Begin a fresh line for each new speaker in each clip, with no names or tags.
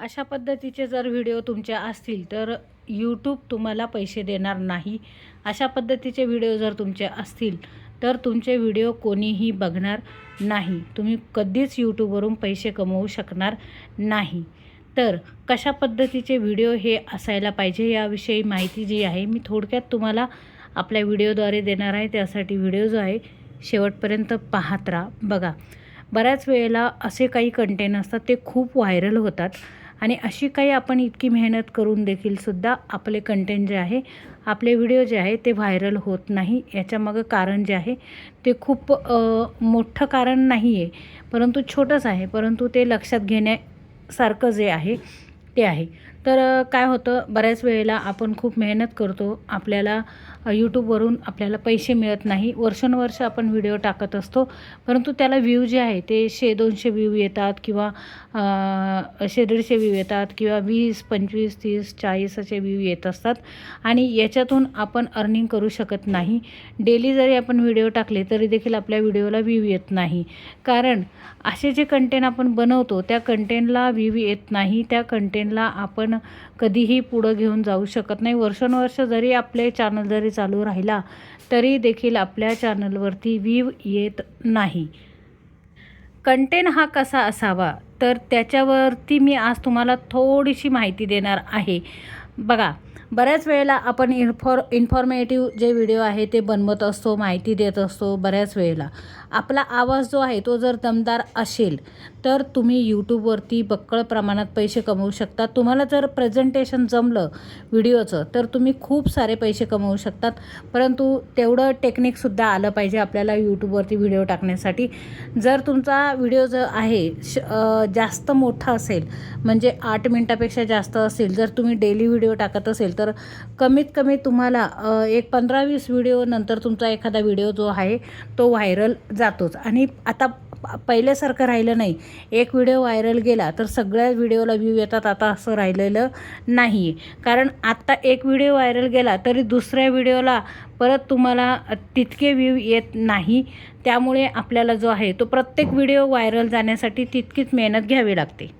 अशा पद्धतीचे जर व्हिडिओ तुमचे असतील तर यूट्यूब तुम्हाला पैसे देणार नाही. अशा पद्धतीचे व्हिडिओ जर तुमचे असतील तर तुमचे व्हिडिओ कोणीही बघणार नाही. तुम्ही कधीच यूट्यूबवरून पैसे कमवू शकणार नाही. तर कशा पद्धतीचे व्हिडिओ हे असायला पाहिजे याविषयी माहिती जी आहे मी थोडक्यात तुम्हाला आपल्या व्हिडिओद्वारे देणार आहे. त्यासाठी व्हिडिओ जो आहे शेवटपर्यंत पाहत राहा. बघा बऱ्याच वेळेला असे काही कंटेंट असतात ते खूप व्हायरल होतात. आणि अशी काही आपण इतकी मेहनत करून देखील सुद्धा आपले कंटेंट जे आहे आपले व्हिडिओ जे आहे ते व्हायरल होत नाही. याच्यामागं कारण जे आहे ते खूप मोठं कारण नाही आहे परंतु छोटंच आहे. परंतु ते लक्षात घेण्यासारखं जे आहे ते आहे. तर काय होतं बऱ्याच वेळेला आपण खूप मेहनत करतो. आपल्याला यूट्यूबवरून आपल्याला पैसे मिळत नाही. वर्षानुवर्ष आपण व्हिडिओ टाकत असतो. परंतु त्याला व्ह्यू जे आहे ते शे दोनशे व्ह्यू येतात किंवा शे दीडशे व्ह्यू येतात किंवा वीस पंचवीस तीस चाळीस असे व्ह्यू येत असतात. आणि याच्यातून आपण अर्निंग करू शकत नाही. डेली जरी आपण व्हिडिओ टाकले तरी देखील आपल्या व्हिडिओला व्ह्यू येत नाही. कारण असे जे कंटेंट आपण बनवतो त्या कंटेंटला व्ह्यू येत नाही. त्या कंटेंटला आपण कधीही पुढं घेऊन जाऊ शकत नाही. वर्षानुवर्ष जरी आपले चॅनल जरी चालू राहिला तरी देखील आपल्या चॅनलवरती व्ह्यू येत नाही. कंटेंट हा कसा असावा? तर त्याच्यावरती मी आज तुम्हाला थोडीशी माहिती देणार आहे. बघा बऱ्याच वेळेला आपण इन्फॉर इन्फॉर्मेटिव्ह जे व्हिडिओ आहे ते बनवत असतो माहिती देत असतो बऱ्याच वेळेला. आपला आवाज जो आहे तो जर दमदार असेल तर तुम्ही यूट्यूबवरती बक्कळ प्रमाणात पैसे कमवू शकता. तुम्हाला जर प्रेझेंटेशन जमलं व्हिडिओचं तर तुम्ही खूप सारे पैसे कमवू शकतात. परंतु तेवढं टेक्निकसुद्धा आलं पाहिजे आपल्याला यूट्यूबवरती व्हिडिओ टाकण्यासाठी. जर तुमचा व्हिडिओ जो आहे श जास्त मोठा असेल म्हणजे आठ मिनटापेक्षा जास्त असेल जर तुम्ही डेली व्हिडिओ टाकत असेल तर कमीत कमी तुम्हाला एक पंधरा वीस व्हिडिओ नंतर तुमचा एखादा व्हिडिओ जो आहे तो व्हायरल जातोच. आणि आता पहिल्यासारखं राहिलं नाही. एक व्हिडिओ व्हायरल गेला तर सगळ्या व्हिडिओला व्ह्यू येतात. आता असं राहिलेलं नाही. कारण आत्ता एक व्हिडिओ व्हायरल गेला तरी दुसऱ्या व्हिडिओला परत तुम्हाला तितके व्ह्यू येत नाही. त्यामुळे आपल्याला जो आहे तो प्रत्येक व्हिडिओ व्हायरल जाण्यासाठी तितकीच मेहनत घ्यावी लागते.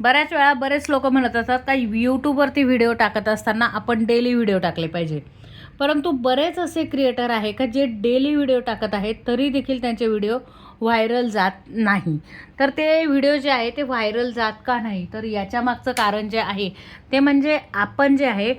बऱ्याच वेळा बरेच लोक म्हणत असतात का यूट्यूबवरती व्हिडिओ टाकत असताना आपण डेली व्हिडिओ टाकले पाहिजे. परंतु बरेच असे क्रिएटर आहे का जे डेली व्हिडिओ टाकत आहेत तरी देखील त्यांचे व्हिडिओ व्हायरल जात नाही. तर ते व्हिडिओ जे आहे ते व्हायरल जात का नाही? तर याच्यामागचं कारण जे आहे ते म्हणजे आपण जे आहे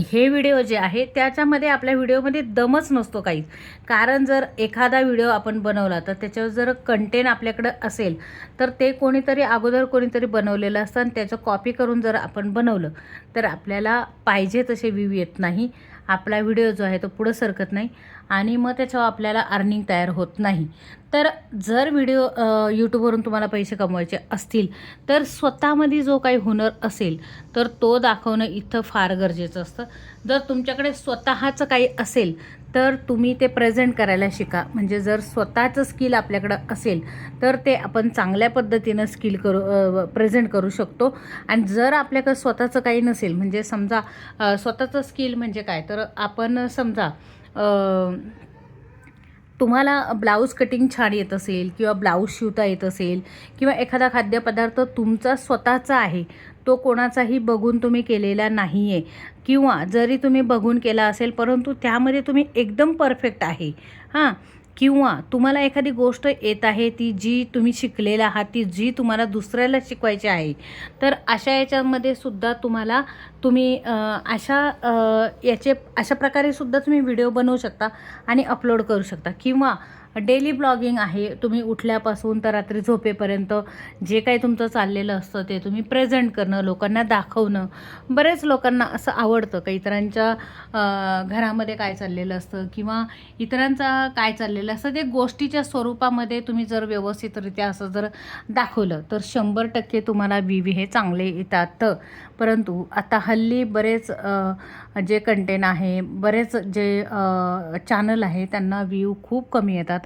हे व्हिडिओ जे आहे त्याच्यामध्ये आपल्या व्हिडिओमध्ये दमच नसतो काहीच. कारण जर एखादा व्हिडिओ आपण बनवला तर त्याच्यावर जर कंटेंट आपल्याकडं असेल तर ते कोणीतरी अगोदर कोणीतरी बनवलेलं असतं आणि त्याचं कॉपी करून जर आपण बनवलं तर आपल्याला पाहिजे तसे व्ह्यू येत नाही. आपला व्हिडिओ जो आहे तो पुढं सरकत नाही. आणि मग त्याच्यावर आपल्याला अर्निंग तयार होत नाही. तर जर व्हिडिओ यूट्यूबवरून तुम्हाला पैसे कमवायचे असतील तर स्वतःमध्ये जो काही हुनर असेल तर तो दाखवणं इथं फार गरजेचं असतं. जर तुमच्याकडे स्वतःचं काही असेल तर तुम्ही ते प्रेझेंट करायला शिका. म्हणजे जर स्वतःचं स्किल आपल्याकडं असेल तर ते आपण चांगल्या पद्धतीनं स्किल करू प्रेझेंट करू शकतो. आणि जर आपल्याकडं स्वतःचं काही नसेल म्हणजे समजा स्वतःचं स्किल म्हणजे काय? तर आपण समजा तुम्हाला ब्लाऊज कटिंग छान येत असेल किंवा ब्लाऊज शिवता येत असेल किंवा एखादा खाद्यपदार्थ तुमचा स्वतःचा आहे तो कोणाचाही बघून तुम्ही केलेला नाही आहे किंवा जरी तुम्ही बघून केला असेल परंतु त्यामध्ये तुम्ही एकदम परफेक्ट आहे. हां किंवा तुम्हाला एखादी गोष्ट येत आहे ती जी तुम्ही शिकलेला आहात ती जी तुम्हाला दुसऱ्याला शिकवायची आहे तर अशा याच्यामध्ये सुद्धा तुम्हाला तुम्ही अशा याचे अशा प्रकारे सुद्धा तुम्ही व्हिडिओ बनवू शकता आणि अपलोड करू शकता. किंवा डेली ब्लॉगिंग आहे. तुम्ही उठल्यापासून तर रात्री झोपेपर्यंत जे काही तुमचं चाललेलं असतं ते तुम्ही प्रेझेंट करणं लोकांना दाखवणं. बरेच लोकांना असं आवडतं का इतरांच्या घरामध्ये काय चाललेलं असतं किंवा इतरांचा काय चाललेलं असतं ते गोष्टीच्या स्वरूपामध्ये तुम्ही जर व्यवस्थितरित्या असं जर दाखवलं तर शंभर टक्के तुम्हाला व्ही हे चांगले येतात. परंतु आता हल्ली बरेच जे कंटेंट आहे बरेच जे चॅनल आहे त्यांना व्ह्यू खूप कमी येतात.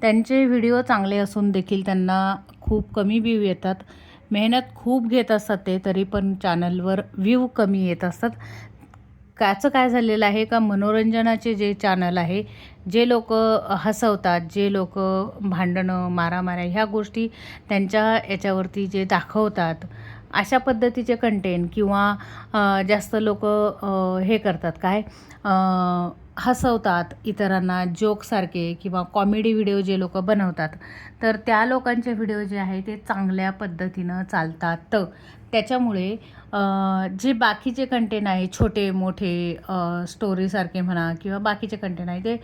त्यांचे व्हिडिओ चांगले असून देखील त्यांना खूप कमी व्ह्यू येतात. मेहनत खूप घेत असतात ते तरी पण चॅनलवर व्ह्यू कमी येत असतात. काचं काय झालेलं आहे का मनोरंजनाचे जे चॅनल आहे जे लोक हसवतात जे लोक भांडणं मारामाऱ्या ह्या गोष्टी त्यांच्या याच्यावरती जे दाखवतात अशा पद्धतीचे कंटेंट किंवा जास्त लोक हे करतात. काय? हसवतात इतरांना जोकसारखे किंवा कॉमेडी व्हिडिओ जे लोक बनवतात. तर त्या लोकांचे व्हिडिओ जे आहे ते चांगल्या पद्धतीनं चालतात. त्याच्यामुळे जे बाकीचे कंटेंट आहे छोटे मोठे स्टोरीसारखे म्हणा किंवा बाकीचे कंटेंट आहे ते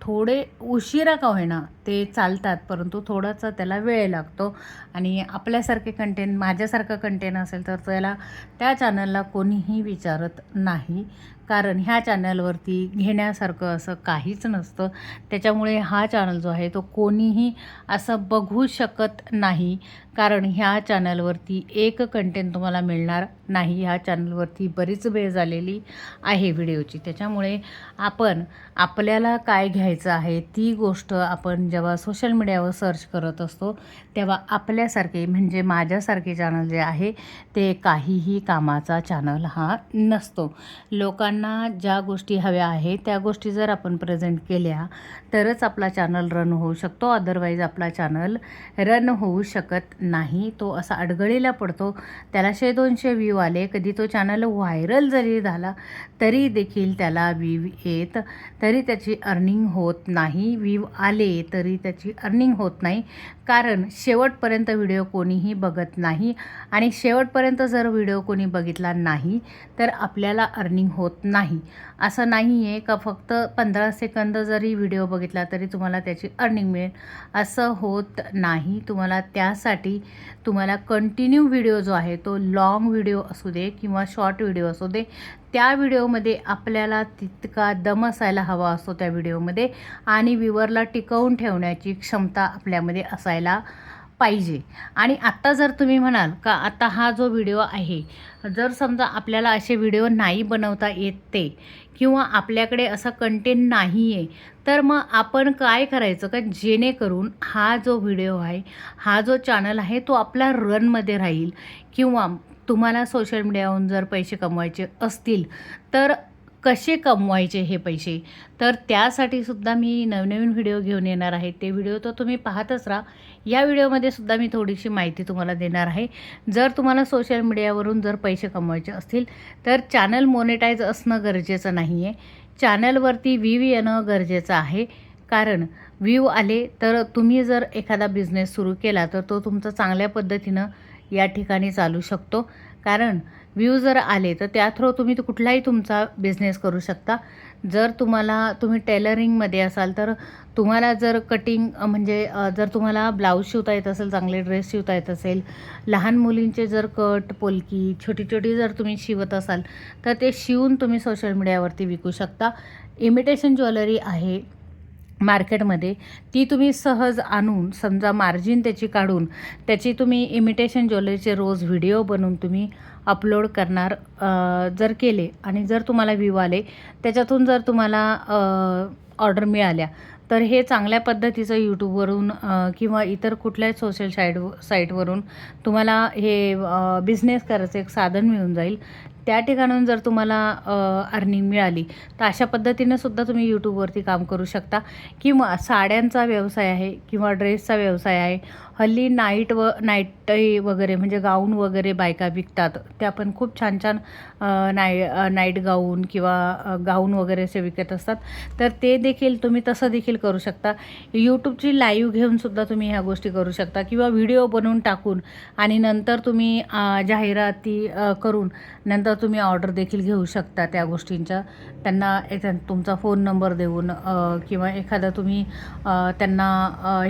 थोडे उशिरा का होईना ते चालतात परंतु थोडासा त्याला वेळ लागतो. आणि आपल्यासारखे कंटेंट माझ्यासारखं कंटेंट असेल तर त्याला त्या चॅनलला कोणीही विचारत नाही. कारण ह्या चॅनलवरती घेण्यासारखं असं काहीच नसतं. त्याच्यामुळे हा चॅनल जो आहे तो कोणीही असं बघू शकत नाही. कारण ह्या चॅनलवरती एक कंटेंट तुम्हाला मिळणार नाही. ह्या चॅनलवरती बरीच वेळ झालेली आहे व्हिडिओची. त्याच्यामुळे आपण आपल्याला काय घ्यायचं आहे ती गोष्ट आपण जेव्हा सोशल मीडियावर सर्च करत असतो तेव्हा आपल्यासारखे म्हणजे माझ्यासारखे चॅनल जे आहे ते काहीही कामाचा चॅनल हा नसतो. लोकांना ज्या गोष्टी हव्या आहेत त्या गोष्टी जर आपण प्रेझेंट केल्या तरच आपला चॅनल रन होऊ शकतो. अदरवाईज आपला चॅनल रन होऊ शकत नाही. तो असा अडगळीला पडतो. त्याला शे दोनशे व्ह्यू आले कधी तो चॅनल व्हायरल जरी झाला तरी देखील त्याला व्ह्यू येत तरी त्याची अर्निंग होत नाही. व्ह्यू आले तरी त्याची अर्निंग होत नाही. कारण शेवटपर्यंत व्हिडिओ कोणीही बघत नाही. आणि शेवटपर्यंत जर व्हिडिओ कोणी बघितला नाही तर आपल्याला अर्निंग होत नाही. असं नाही आहे का फक्त पंधरा सेकंद जरी व्हिडिओ बघितला तरी तुम्हाला त्याची अर्निंग मिळेल. असं होत नाही. तुम्हाला त्यासाठी तुम्हाला कंटिन्यू व्हिडिओ जो आहे तो लाँग व्हिडिओ असू दे किंवा शॉर्ट व्हिडिओ असू दे त्या व्हिडिओमध्ये आपल्याला तितका दम असायला हवा असतो त्या व्हिडिओमध्ये आणि व्ह्युअरला टिकवून ठेवण्याची क्षमता आपल्यामध्ये असायला पाहिजे. आणि आत्ता जर तुम्ही म्हणाल का आता हा जो व्हिडिओ आहे जर समजा आपल्याला असे व्हिडिओ नाही बनवता येत ते किंवा आपल्याकडे असा कंटेंट नाही आहे तर मग आपण काय करायचं? का जेणेकरून हा जो व्हिडिओ आहे हा जो चॅनल आहे तो आपला रनमध्ये राहील. किंवा तुम्हाला सोशल मीडियावरून जर पैसे कमवायचे असतील तर कसे कमवायचे हे पैसे? तर त्यासाठी सुद्धा मी नवनवीन व्हिडिओ घेऊन येणार आहे. ते व्हिडिओ तर तुम्ही पाहतच राहा. या व्हिडिओमध्ये सुद्धा मी थोडीशी माहिती तुम्हाला देणार आहे. जर तुम्हाला सोशल मीडियावरून जर पैसे कमवायचे असतील तर चॅनल मोनेटाईज असणं गरजेचं नाही आहे चॅनलवरती व्ह्यू येणं गरजेचं आहे. कारण व्ह्यू आले तर तुम्ही जर एखादा बिझनेस सुरू केला तर तो तुमचा चांगल्या पद्धतीनं या ठिकाणी चालू शकतो. कारण व्ह्यू जर आले तर त्या थ्रू तुम्ही कुठलाही तुमचा बिझनेस करू शकता. जर तुम्हाला तुम्ही टेलरिंगमध्ये असाल तर तुम्हाला जर कटिंग म्हणजे जर तुम्हाला ब्लाऊज शिवता येत असेल चांगले ड्रेस शिवता येत असेल लहान मुलींचे जर कट पोलकी छोटी छोटी जर तुम्ही शिवत असाल तर ते शिवून तुम्ही सोशल मीडियावरती विकू शकता. इमिटेशन ज्वेलरी आहे. मार्केटमध्ये ती तुम्ही सहज आणून समजा मार्जिन त्याची काढून त्याची तुम्ही इमिटेशन ज्वेलरीचे रोज व्हिडिओ बनवून तुम्ही अपलोड करणार जर केले आणि जर तुम्हाला व्ह्यू आले त्याच्यातून जर तुम्हाला ऑर्डर मिळाल्या तर हे चांगल्या पद्धतीचं यूट्यूबवरून किंवा इतर कुठल्याही सोशल साईट साईटवरून तुम्हाला हे बिझनेस करायचं एक साधन मिळून जाईल. त्या ठिकाणून जर तुम्हाला अर्निंग मिळाली तर अशा पद्धतीनं सुद्धा तुम्ही यूट्यूबवरती काम करू शकता. किंवा साड्यांचा व्यवसाय आहे किंवा ड्रेसचा व्यवसाय आहे हल्ली नाईट व नाईट वगैरे म्हणजे गाऊन वगैरे बायका विकतात. त्या पण खूप छान छान नाई नाईट गाऊन किंवा गाऊन वगैरे असे विकत असतात. तर ते देखील तुम्ही तसं देखील करू शकता. यूट्यूबची लाईव्ह घेऊन सुद्धा तुम्ही ह्या गोष्टी करू शकता. किंवा व्हिडिओ बनवून टाकून आणि नंतर तुम्ही जाहिराती करून नंतर तुम्ही ऑर्डर देखील घेऊ शकता त्या गोष्टींच्या त्यांना एक तुमचा फोन नंबर देऊन किंवा एखादा तुम्ही त्यांना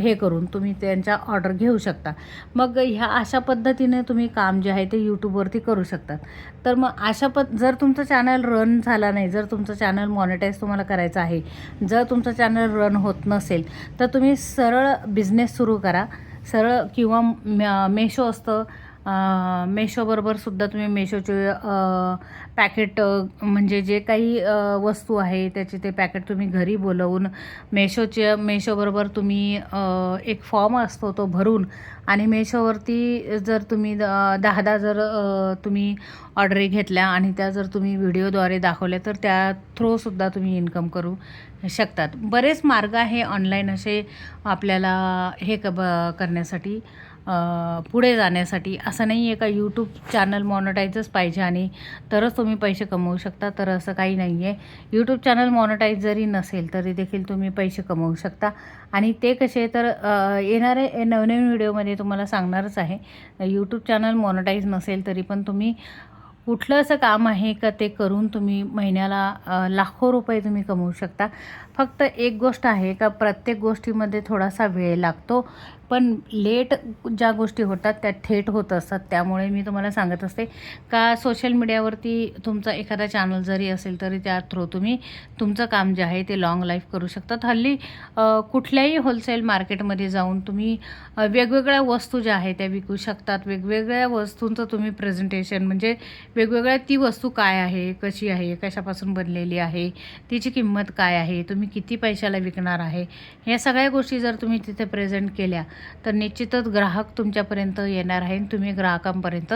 हे करून तुम्ही त्यांच्या ऑर्डर घेऊ शकता. मग ह्या अशा पद्धतीने तुम्ही काम जे आहे ते यूट्यूबवरती करू शकतात. तर मग अशा पद जर तुमचं चॅनल रन झाला नाही जर तुमचं चॅनल मॉनिटाईज तुम्हाला करायचं आहे जर तुमचं चॅनल रन होत नसेल तर तुम्ही सरळ बिझनेस सुरू करा. सरळ किंवा म- मेशो असतं मेशोबरोबर सुद्धा तुम्ही मेशोचे पॅकेट म्हणजे जे काही वस्तू आहे त्याचे ते पॅकेट तुम्ही घरी बोलवून मेशोचे मेशोबरोबर तुम्ही एक फॉर्म असतो तो भरून आणि मेशोवरती जर तुम्ही द- दहा दहा जर तुम्ही ऑर्डरी घेतल्या आणि त्या जर तुम्ही व्हिडिओद्वारे दाखवल्या तर त्या थ्रूसुद्धा तुम्ही इन्कम करू शकतात. बरेच मार्ग आहे ऑनलाईन असे आपल्याला हे क ब करण्यासाठी. पुढे जाण्यासाठी. असं नाही आहे का यूट्यूब चॅनल मॉनिटाईजच पाहिजे आणि तरच तुम्ही पैसे कमवू शकता. तर असं काही नाही आहे यूट्यूब चॅनल मॉनिटाईज जरी नसेल तरी देखील तुम्ही पैसे कमवू शकता. आणि ते कसे तर येणारे नवनवीन व्हिडिओमध्ये तुम्हाला सांगणारच आहे. यूट्यूब चॅनल मॉनिटाईज नसेल तरी पण तुम्ही कुठलं असं काम आहे का ते करून तुम्ही महिन्याला लाखो रुपये तुम्ही कमवू शकता. फक्त एक गोष्ट आहे का प्रत्येक गोष्टीमध्ये थोडासा वेळ लागतो. पण लेट ज्या गोष्टी होतात त्या थेट होत असतात त्यामुळे मी तुम्हाला सांगत असते. का सोशल मीडियावरती तुमचा एखादा चॅनल जरी असेल तरी त्या थ्रू तुम्ही तुमचं काम जे आहे ते लॉंग लाईफ करू शकतात. हल्ली कुठल्याही होलसेल मार्केटमध्ये जाऊन तुम्ही वेगवेगळ्या वस्तू ज्या आहेत त्या विकू शकतात. वेगवेगळ्या वस्तूंचं तुम्ही प्रेझेंटेशन म्हणजे वेगवेगळ्या ती वस्तू काय आहे कशी आहे कशापासून बनलेली आहे तिची किंमत काय आहे तुम्ही किती पैशाला विकणार आहे या सगळ्या गोष्टी जर तुम्ही तिथे प्रेझेंट केल्या तर निश्चितच ग्राहक तुमच्यापर्यंत येणार आहे आणि तुम्ही ग्राहकांपर्यंत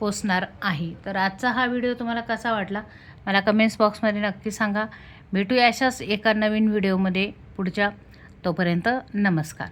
पोचणार आहे. तर आजचा हा व्हिडिओ तुम्हाला कसा वाटला? मला कमेंट्स बॉक्समध्ये नक्की सांगा. भेटूया अशाच एका नवीन व्हिडिओमध्ये पुढच्या तोपर्यंत नमस्कार.